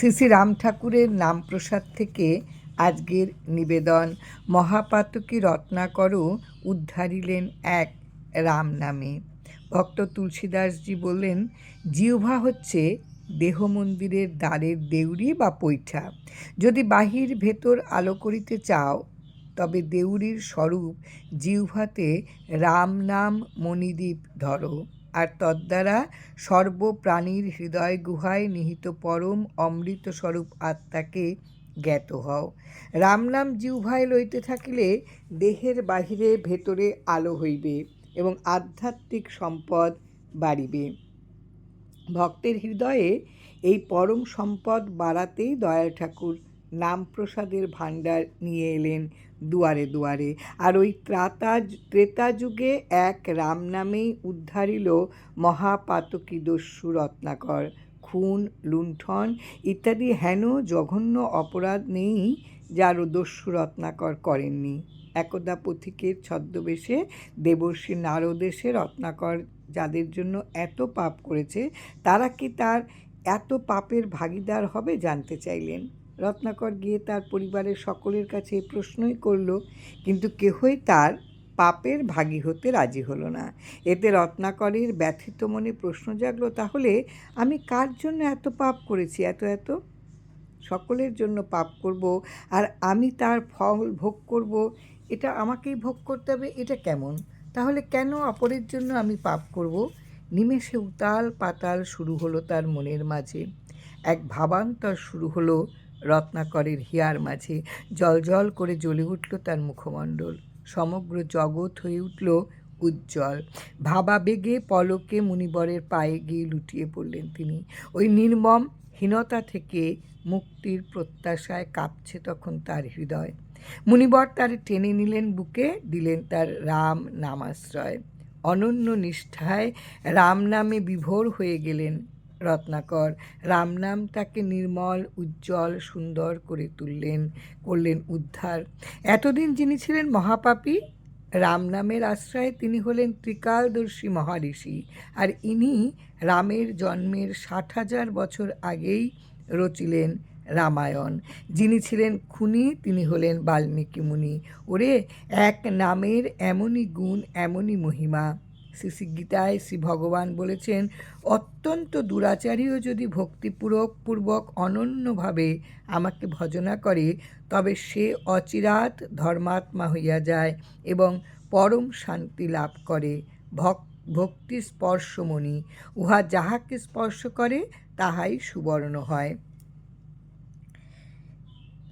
শ্রী রাম ঠাকুরের নাম প্রসাদ থেকে আজকের নিবেদন। মহাপাতকী রত্নাকরও উদ্ধারিলেন এক রাম নামে। ভক্ত তুলসীদাসজি বললেন, জিহ্বা হচ্ছে দেহ মন্দিরের দ্বারের দেউরি বা পৈঠা। যদি বাহির ভেতর আলো করিতে চাও, তবে দেউরির স্বরূপ জিহ্বাতে রাম নাম মণিদ্বীপ ধরো। আর তদ্বারা সর্বপ্রাণীর হৃদয় গুহায় নিহিত পরম অমৃত স্বরূপ আত্মাকে জ্ঞাত হও। রাম নাম জিহ্বায় লইতে থাকিলে দেহের বাহিরে ভেতরে আলো হইবে এবং আধ্যাত্মিক সম্পদ বাড়িবে। ভক্তের হৃদয়ে এই পরম সম্পদ বাড়াতেই দয়াল ঠাকুর নাম প্রসাদের ভাণ্ডার নিয়ে এলেন দুয়ারে দুয়ারে। আর ওই ত্রাতা ত্রেতা যুগে এক রাম নামেই উদ্ধারিল মহাপাতকী দস্যু রত্নাকর। খুন, লুণ্ঠন ইত্যাদি হেন জঘন্য অপরাধ নেই যার দস্যু রত্নাকর করেননি। একদা পথিকের ছদ্মবেশে দেবর্ষী নারদেশে রত্নাকর যাদের জন্য এত পাপ করেছে, তারা কি তার এত পাপের ভাগিদার হবে জানতে চাইলেন? রত্নাকর গিয়ে তার পরিবারের সকলের কাছে এই প্রশ্নই করল, কিন্তু কেহই তার পাপের ভাগী হতে রাজি হলো না। এতে রত্নাকরের ব্যথিত মনে প্রশ্ন জাগলো, তাহলে আমি কার জন্য এত পাপ করেছি, এত এত? সকলের জন্য পাপ করব আর আমি তার ফল ভোগ করব, এটা আমাকেই ভোগ করতে হবে, এটা কেমন? তাহলে কেন অপরের জন্য আমি পাপ করব? নিমেষে উতাল পাতাল শুরু হলো তার মনের মাঝে। এক ভাবান্তর শুরু হলো রত্নাকরের হিয়ার মাঝে জল জল করে জ্বলে উঠল তার মুখমণ্ডল। সমগ্র জগৎ হয়ে উঠল উজ্জ্বল। ভাবাবেগে পলকে মুনিবরের পায়ে গিয়ে লুটিয়ে পড়লেন তিনি। ওই নির্মম হীনতা থেকে মুক্তির প্রত্যাশায় কাঁপছে তখন তার হৃদয়। মুনিবর তার টেনে নিলেন বুকে, দিলেন তার রাম নামাশ্রয়। অনন্য নিষ্ঠায় রাম নামে বিভোর হয়ে গেলেন রত্নাকর। রাম নাম তাকে নির্মল, উজ্জ্বল, সুন্দর করে তুললেন, করলেন উদ্ধার। এতদিন যিনি ছিলেন মহাপাপী রাম নামের আশ্রয়ে তিনি হলেন ত্রিকালদর্শী মহারিষি। আর ইনি রামের জন্মের ষাট হাজার বছর আগেই রচিলেন রামায়ণ। যিনি ছিলেন খুনি, তিনি হলেন বাল্মীকি মুনি। ওরে, এক নামের এমনই গুণ, এমনই মহিমা। শ্রী গীতায় শ্রী ভগবান বলেছেন, অত্যন্ত দুরাচারীও যদি ভক্তিপূরক পূর্বক অনন্যভাবে আমাকে ভজনা করে, তবে সে অচিরাত ধর্মাত্মা হইয়া যায় এবং পরম শান্তি লাভ করে। ভক ভক্তি স্পর্শমণি, উহা যাহাকে স্পর্শ করে, তাহাই সুবর্ণ হয়।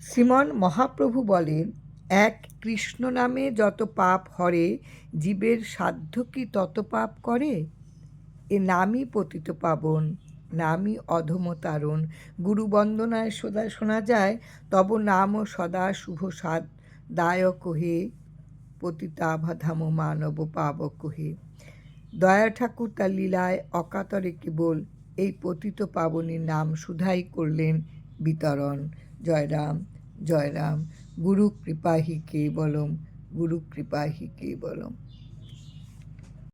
শ্রীমন মহাপ্রভু বলেন এক কৃষ্ণ নামে যত পাপ হরে, জীবের সাধ্য কি তত পাপ করে? এ নামই পতিত পাবন, নামই অধমতারণ গুরু বন্দনায় সদা শোনা যায়, তব নাম সদা শুভ সাদ দায়ক হে পতিতাভাধাম মানব পাবক হে। দয়া ঠাকুর তার লীলায় অকাতরে কেবল এই পতিত পাবনের নাম সুধাই করলেন বিতরণ। জয়রাম জয়রাম। গুরু কৃপাহি কেবলম গুরু কৃপাহি কেবলম